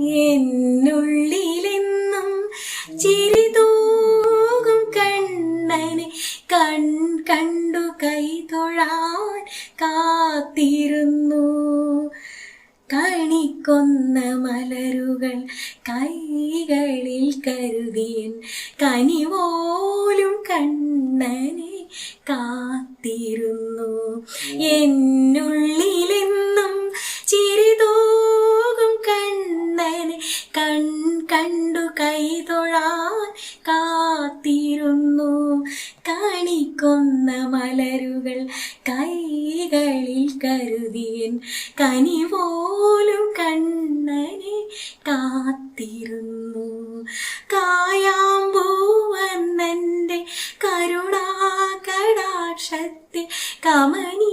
എന്നുള്ളിലെന്നും ചിരി തൂകും കണ്ണനെ കൺ കണ്ടു കൈ തൊഴാൻ കാത്തിരുന്നു. കണിക്കൊന്ന മലരുകൾ കൈകളിൽ കരുതിയൻ കനിവോലും കണ്ണനെ കാത്തിരുന്നു. കണ്ടു കൈ തൊഴാൻ കാത്തിരുന്നു. കണിക്കൊന്ന മലരുകൾ കൈകളിൽ കരുതിയൻ കനി പോലും കണ്ണനെ കാത്തിരുന്നു. കരുണാ കരുണാകടാക്ഷത്തെ കമല